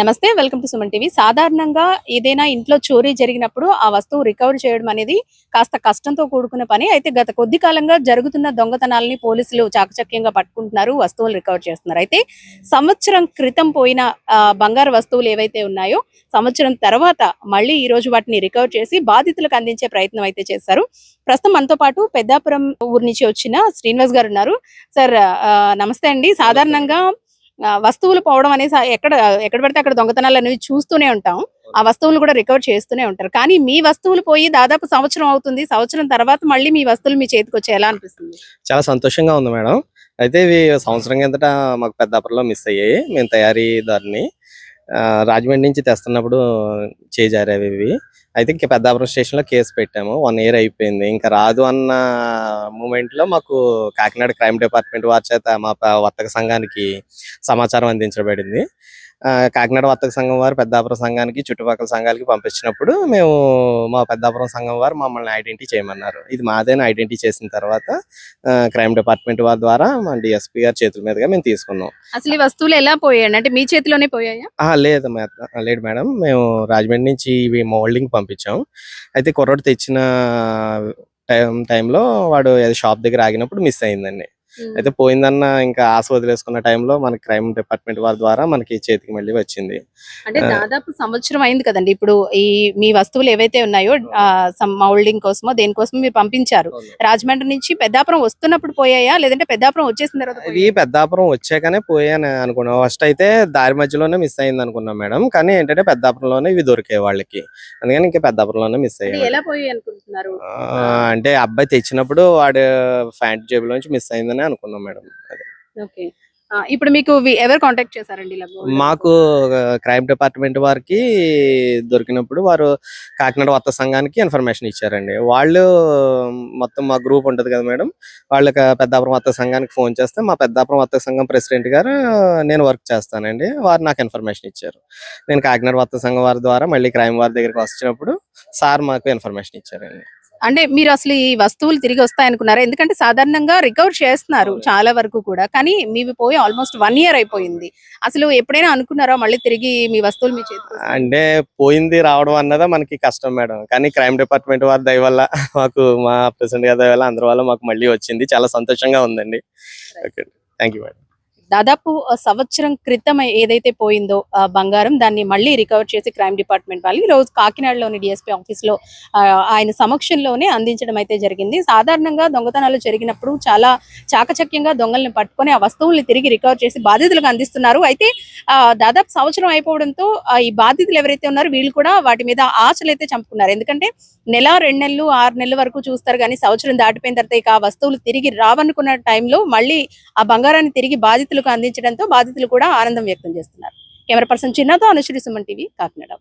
నమస్తే welcome to Suman TV. సాధారణంగా ఏదైనా ఇంట్లో చోరీ జరిగినప్పుడు ఆ వస్తువు రికవర్ చేయడం అనేది కాస్త కష్టంతో కూడుకున్న పని. అయితే గత కొద్ది కాలంగా జరుగుతున్న దొంగతనాలని పోలీసులు చాకచక్యంగా పట్టుకుంటున్నారు వస్తువులు రికవర్ చేస్తున్నారు. అయితే సంవత్సరం క్రితం పోయిన బంగారు వస్తువులు ఏవైతే ఉన్నాయో సంవత్సరం తర్వాత మళ్ళీ ఈ రోజు వాటిని రికవర్ చేసి బాధితులకు అందించే ప్రయత్నం అయితే చేశారు. ప్రస్తుతం మనతో పాటు పెద్దాపురం ఊరు నుంచి వచ్చిన శ్రీనివాస్ గారు ఉన్నారు. సార్ నమస్తే అండి. సాధారణంగా వస్తువులు పోవడం అనేది సా- ఎక్కడ ఎక్కడ పడితే అక్కడ దొంగతనాలు అనేవి చూస్తూనే ఉంటాం. ఆ వస్తువులు కూడా రికవర్ చేస్తూనే ఉంటారు. కానీ మీ వస్తువులు పోయి దాదాపు సంవత్సరం అవుతుంది. సంవత్సరం తర్వాత మళ్ళీ మీ వస్తువులు మీ చేతికి వచ్చి ఎలా అనిపిస్తుంది. చాలా సంతోషంగా ఉంది మేడం. అయితే ఇవి సంవత్సరం కిందట మాకు పెద్దాపురంలో మిస్ అయ్యాయి. మేము తయారీదారిని రాజమండ్రి నుంచి తెస్తున్నప్పుడు చేజారేవి ఇవి. అయితే ఇంకా పెద్దాపురం స్టేషన్లో కేసు పెట్టాము. వన్ ఇయర్ అయిపోయింది. ఇంకా రాదు అన్న మూమెంట్లో మాకు కాకినాడ క్రైమ్ డిపార్ట్మెంట్ వారి చేత మా వర్తక సంఘానికి సమాచారం అందించబడింది. కాకినాడ వర్తక సంఘం వారు పెద్దాపురం సంఘానికి చుట్టుపక్కల సంఘాలకి పంపించినప్పుడు మేము మా పెద్దాపురం సంఘం వారు మమ్మల్ని ఐడెంటిటీ చేయమన్నారు. ఇది మాదేని ఐడెంటిటీ చేసిన తర్వాత క్రైమ్ డిపార్ట్మెంట్ వారి ద్వారా మా డిఎస్పీ గారి చేతుల మీదుగా మేము తీసుకున్నాం. అసలు ఈ వస్తువులు ఎలా పోయాయి? అంటే మీ చేతిలోనే పోయాయా? లేదు లేదు మేడం. మేము రాజమండ్రి నుంచి ఇవి మోల్డింగ్ పంపించాం. అయితే కుర్రోడు తెచ్చిన టైం టైంలో వాడు ఏదో షాప్ దగ్గర ఆగినప్పుడు మిస్ అయిందండి. అయితే పోయిందన్న ఇంకా ఆశ వదిలేసుకున్న టైంలో మన క్రైమ్ డిపార్ట్మెంట్ వారి ద్వారా మనకి చేతికి మళ్ళీ వచ్చింది. అంటే. దాదాపు సంవత్సరం అయింది కదండి. ఇప్పుడు ఈ మీ వస్తువులు ఏవైతే ఉన్నాయో మౌల్డింగ్ కోసమో దేనికోసమో మీరు పంపించారు. రాజమండ్రి నుంచి పెద్దాపురం వస్తున్నప్పుడు పోయాయా? లేదంటే పెద్దాపురం వచ్చేసిన తర్వాత ఇది? పెద్దాపురం వచ్చాకనే పోయాను అనుకున్నాం. ఫస్ట్ అయితే దారి మధ్యలోనే మిస్ అయింది అనుకున్నాం మేడం. కానీ ఏంటంటే పెద్దాపురంలోనే ఇవి దొరికాయి వాళ్ళకి. అందుకని ఇంకా పెద్దాపురంలోనే మిస్ అయ్యాయి ఎలా పోయాయి అనుకుంటున్నారు? అంటే అబ్బాయి తెచ్చినప్పుడు వాడు ప్యాంట్ జేబులో నుంచి మిస్ అయిందని అనుకున్నాం మేడం. అదే. ఓకే. ఆ, ఇప్పుడు మీకు ఎవరు కాంటాక్ట్ చేశారండి? మాకు క్రైమ్ డిపార్ట్మెంట్ వారికి దొరికినప్పుడు వారు కాకినాడ వర్త సంఘానికి ఇన్ఫర్మేషన్ ఇచ్చారండి. వాళ్ళు మొత్తం మా గ్రూప్ ఉంటది కదా మేడం. వాళ్ళకి పెద్దాపురం వర్త సంఘానికి ఫోన్ చేస్తే మా పెద్దాపురం వర్త సంఘం ప్రెసిడెంట్ గారు నేను వర్క్ చేస్తానండి. వారు నాకు ఇన్ఫర్మేషన్ ఇచ్చారు. నేను కాకినాడ వర్త సంఘం వారి ద్వారా మళ్ళీ క్రైమ్ వారి దగ్గరికి వచ్చినప్పుడు సార్ మాకు ఇన్ఫర్మేషన్ ఇచ్చారండి. అంటే మీరు అసలు ఈ వస్తువులు తిరిగి వస్తాయనుకున్నారా? ఎందుకంటే సాధారణంగా రికవర్ చేస్తున్నారు. చాలా వరకు కూడా. కానీ మీవి పోయి ఆల్మోస్ట్ వన్ ఇయర్ అయిపోయింది. అసలు ఎప్పుడైనా అనుకున్నారా మళ్ళీ తిరిగి మీ వస్తువులు మీ వస్తాయని? అంటే పోయింది రావడం అన్నదే మనకి కష్టం మేడం. కానీ క్రైమ్ డిపార్ట్మెంట్ వారి దయ వల్ల మాకు మా ప్రెసిడెంట్ గారి దయ వల్ల అందరి వల్ల మాకు మళ్ళీ వచ్చింది. చాలా సంతోషంగా ఉందండి. ఓకే. Thank you madam. దాదాపు సంవత్సరం క్రితం ఏదైతే పోయిందో బంగారం దాన్ని మళ్ళీ రికవర్ చేసి క్రైమ్ డిపార్ట్మెంట్ వాళ్ళు ఈరోజు రోజు కాకినాడలోని డిఎస్పీ ఆఫీస్లో ఆయన సమక్షంలోనే అందించడం అయితే జరిగింది. సాధారణంగా దొంగతనాలు జరిగినప్పుడు చాలా చాకచక్యంగా దొంగల్ని పట్టుకొని ఆ వస్తువుల్ని తిరిగి రికవర్ చేసి బాధితులకు అందిస్తున్నారు. అయితే ఆ, దాదాపు సంవత్సరం అయిపోవడంతో ఈ బాధితులు ఎవరైతే ఉన్నారో వీళ్ళు కూడా వాటి మీద ఆశలు అయితే చంపుకున్నారు. ఎందుకంటే నెల రెండు నెలలు ఆరు నెలల వరకు చూస్తారు కానీ సంవత్సరం దాటిపోయిన తర్వాత ఇక ఆ వస్తువులు తిరిగి రావనుకున్న టైంలో మళ్ళీ ఆ బంగారాన్ని తిరిగి బాధితులు బాధితులకు అందించడంతో బాధితులు కూడా ఆనందం వ్యక్తం చేస్తున్నారు. కెమెరా పర్సన్ చిన్నతో అనుశ్రీ సుమన్ టీవీ కాకినాడ.